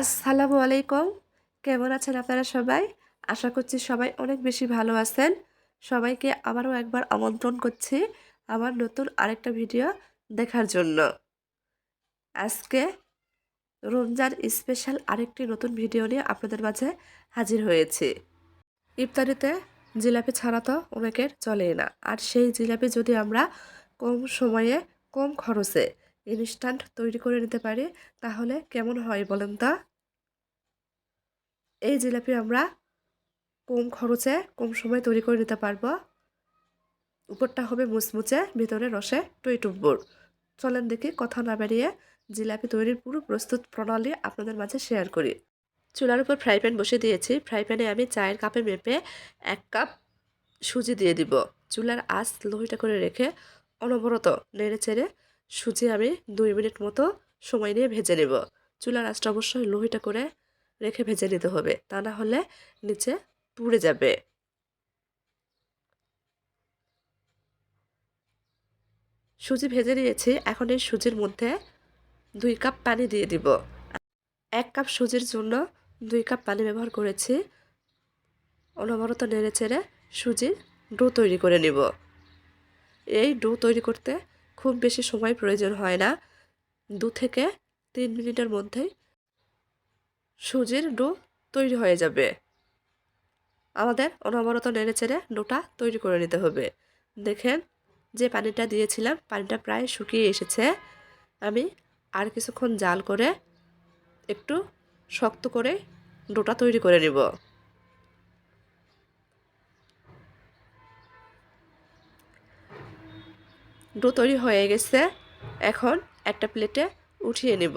আসসালামু আলাইকুম। কেমন আছেন আপনারা সবাই? আশা করছি সবাই অনেক বেশি ভালো আছেন। সবাইকে আবারও একবার আমন্ত্রণ করছি আমার নতুন আরেকটা ভিডিও দেখার জন্য। আজকে রমজান স্পেশাল আরেকটি নতুন ভিডিও নিয়ে আপনাদের মাঝে হাজির হয়েছি। ইফতারিতে জিলাপি ছাড়া তো অনেকের চলেই না। আর সেই জিলাপি যদি আমরা কম সময়ে, কম খরচে ইনস্ট্যান্ট তৈরি করে নিতে পারি, তাহলে কেমন হয় বলেন তা? এই জিলাপি আমরা কম খরচে, কম সময়ে তৈরি করে নিতে পারব। উপরটা হবে মুচমুচে, ভিতরে রসে টইটুব্বুর চলেন দেখি কথা না বেরিয়ে জিলাপি তৈরির পুরো প্রস্তুত প্রণালী আপনাদের মাঝে শেয়ার করি। চুলার উপর ফ্রাই প্যান বসে দিয়েছি। ফ্রাই প্যানে আমি চায়ের কাপে মেপে এক কাপ সুজি দিয়ে দিব। চুলার আঁচ লোহিটা করে রেখে অনবরত নেড়ে চেড়ে সুজি আমি দুই মিনিট মতো সময় নিয়ে ভেজে নেব। চুলার আঁচটা অবশ্যই লোহিটা করে রেখে ভেজে নিতে হবে, তা না হলে নিচে পুড়ে যাবে। সুজি ভেজে নিয়েছি, এখন এই সুজির মধ্যে দুই কাপ পানি দিয়ে দিব। এক কাপ সুজির জন্য দুই কাপ পানি ব্যবহার করেছি। অনবরত নেড়ে চেড়ে সুজির ডো তৈরি করে নিব। এই ডো তৈরি করতে খুব বেশি সময় প্রয়োজন হয় না। দু থেকে তিন মিনিটের মধ্যেই সুজির ডো তৈরি হয়ে যাবে। আমাদের অনবরত নেড়ে চেড়ে ডোটা তৈরি করে নিতে হবে। দেখেন, যে পানিটা দিয়েছিলাম, পানিটা প্রায় শুকিয়ে এসেছে। আমি আর কিছুক্ষণ জাল করে একটু শক্ত করে ডোটা তৈরি করে নিব। ডো তৈরি হয়ে গেছে। এখন একটা প্লেটে উঠিয়ে নিব।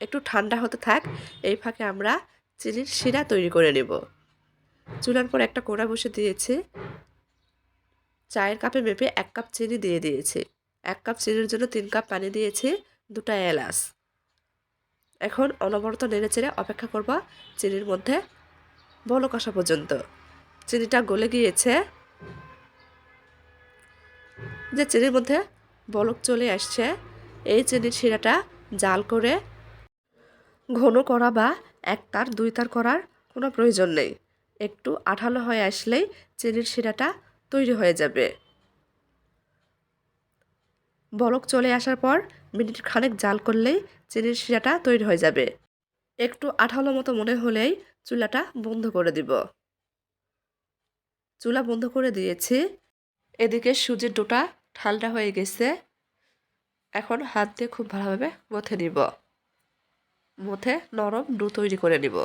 একটু ঠান্ডা হতে থাক, এই ফাঁকে আমরা চিনির শিরা তৈরি করে নেব। চুলার পর একটা কোড়া বসে দিয়েছি। চায়ের কাপে মেপে এক কাপ চিনি দিয়ে দিয়েছি। এক কাপ চিনির জন্য তিন কাপ পানি দিয়েছি, দুটা এলাচ। এখন অনবরত নেড়ে চেড়ে অপেক্ষা করব চিনির মধ্যে বলক আসা পর্যন্ত। চিনিটা গলে গিয়েছে। যে চিনির মধ্যে বলক চলে আসছে, এই চিনির শিরাটা জাল করে ঘন করা বা এক তার, দুই তার করার কোনো প্রয়োজন নেই। একটু আঠালো হয়ে আসলেই চিনির শিরাটা তৈরি হয়ে যাবে। বলক চলে আসার পর মিনিট খানেক জাল করলেই চিনির শিরাটা তৈরি হয়ে যাবে। একটু আঠালো মতো মনে হলেই চুলাটা বন্ধ করে দিব। চুলা বন্ধ করে দিয়েছি। এদিকে সুজির ডোটা ঠান্ডা হয়ে গেছে। এখন হাত দিয়ে খুব ভালোভাবে মথে নিব। মথে নরম ডো তৈরি করে নিব।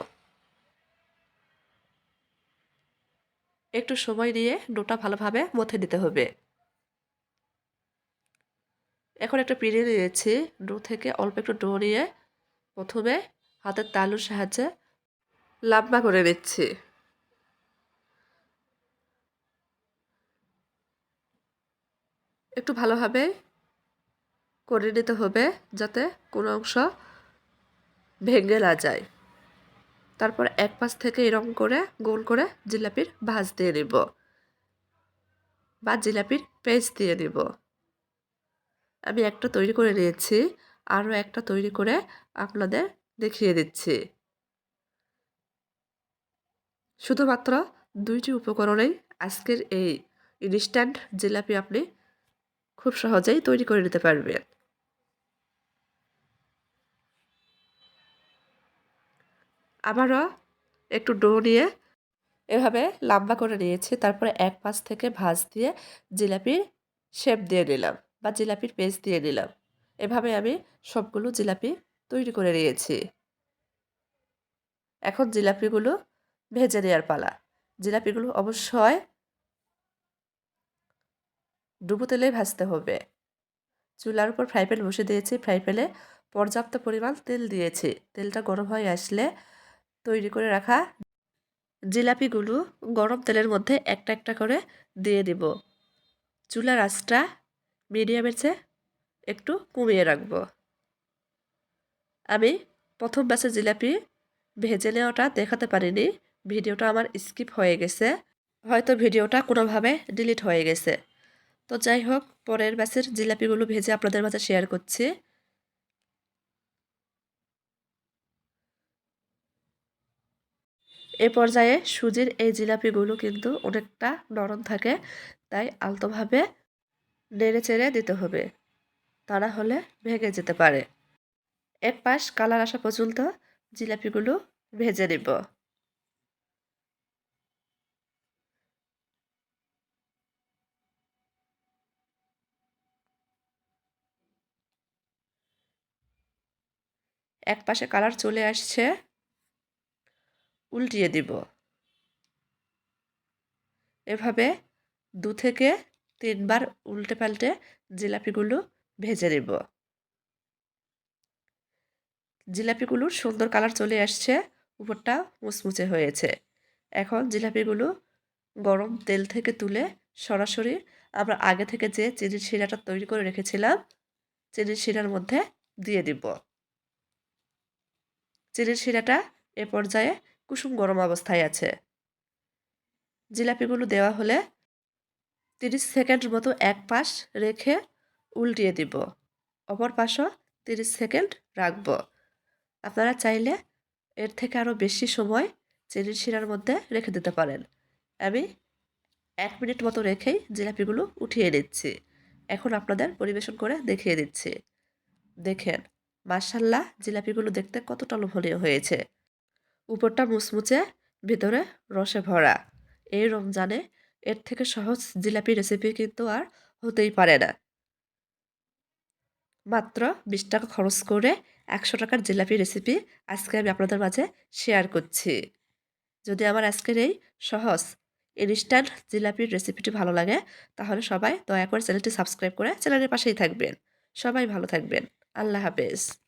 একটু সময় নিয়ে ডোটা ভালোভাবে মথে নিতে হবে। এখন একটা পিড়ে নিয়েছি। ডো থেকে অল্প একটু ডো নিয়ে প্রথমে হাতের তালুর সাহায্যে লাম্বা করে নিচ্ছি। একটু ভালোভাবে করে নিতে হবে যাতে কোনো অংশ ভেঙে না যায়। তারপর এক পাশ থেকে এরকম করে গোল করে জিলাপির ভাজ দিয়ে নিব বা জিলাপির পেজ দিয়ে নিব। আমি একটা তৈরি করে নিয়েছি, আরও একটা তৈরি করে আপনাদের দেখিয়ে দিচ্ছি। শুধুমাত্র দুইটি উপকরণেই আজকের এই ইনস্ট্যান্ট জিলাপি আপনি খুব সহজেই তৈরি করে নিতে পারবেন আবারও একটু ডো নিয়ে এভাবে লম্বা করে নিয়েছি, তারপরে এক পাশ থেকে ভাঁজ দিয়ে জিলাপির শেপ দিয়ে নিলাম বা জিলাপির পেজ দিয়ে নিলাম। এভাবে আমি সবগুলো জিলাপি তৈরি করে নিয়েছি। এখন জিলাপিগুলো ভেজে নেওয়ার পালা। জিলাপিগুলো অবশ্যই ডুবো তেলে ভাজতে হবে। চুলার উপর ফ্রাই প্যান বসে দিয়েছি। ফ্রাই প্যানে পর্যাপ্ত পরিমাণ তেল দিয়েছি। তেলটা গরম হয়ে আসলে তৈরি করে রাখা জিলাপিগুলো গরম তেলের মধ্যে একটা একটা করে দিয়ে দিব। চুলার আঁচটা মিডিয়ামের চেয়ে একটু কমিয়ে রাখব। আমি প্রথম ব্যাচে জিলাপি ভেজে নেওয়াটা দেখাতে পারিনি। ভিডিওটা আমার স্কিপ হয়ে গেছে। হয়তো ভিডিওটা কোনোভাবে ডিলিট হয়ে গেছে। তো যাই হোক, পরের ব্যাচের জিলাপিগুলো ভেজে আপনাদের মাঝে শেয়ার করছি। এ পর্যায়ে সুজির এই জিলাপিগুলো কিন্তু অনেকটা নরম থাকে, তাই আলতোভাবে নেড়ে চেড়ে দিতে হবে, তা না হলে ভেঙে যেতে পারে। এক পাশ কালার আসা পর্যন্ত জিলাপিগুলো ভেজে নিব। এক পাশে কালার চলে আসছে। উল্টিয়ে দিব। এভাবে দু থেকে তিনবার উল্টে পাল্টে জিলাপিগুলো ভেজে নেব। জিলাপিগুলোর সুন্দর কালার চলে আসছে, উপরটা মুচমুচে হয়েছে। এখন জিলাপিগুলো গরম তেল থেকে তুলে সরাসরি আমরা আগে থেকে যে চিনির শিরাটা তৈরি করে রেখেছিলাম, চিনির শিরার মধ্যে দিয়ে দিব। চিনির শিরাটা এ পর্যায়ে কুসুম গরম অবস্থায় আছে। জিলাপিগুলো দেওয়া হলে তিরিশ সেকেন্ড মতো এক পাশ রেখে উল্টিয়ে দিব। অপর পাশও তিরিশ সেকেন্ড রাখব। আপনারা চাইলে এর থেকে আরও বেশি সময় চিনির শিরার মধ্যে রেখে দিতে পারেন। আমি এক মিনিট মতো রেখেই জিলাপিগুলো উঠিয়ে নিচ্ছি। এখন আপনাদের পরিবেশন করে দেখিয়ে দিচ্ছি। দেখেন মার্শাল্লাহ জিলাপিগুলো দেখতে কতটা লোভনীয় হয়েছে। উপরটা মুচমুচে, ভিতরে রসে ভরা। এই রমজানে এর থেকে সহজ জিলাপি রেসিপি কিন্তু আর হতেই পারে না। মাত্র বিশ টাকা খরচ করে একশো টাকার জিলাপি রেসিপি আজকে আমি আপনাদের মাঝে শেয়ার করছি। যদি আমার আজকের এই সহজ ইনস্ট্যান্ট জিলাপির রেসিপিটি ভালো লাগে, তাহলে সবাই দয়া করে চ্যানেলটি সাবস্ক্রাইব করে চ্যানেলের পাশেই থাকবেন। সবাই ভালো থাকবেন। আল্লাহ হাফেজ।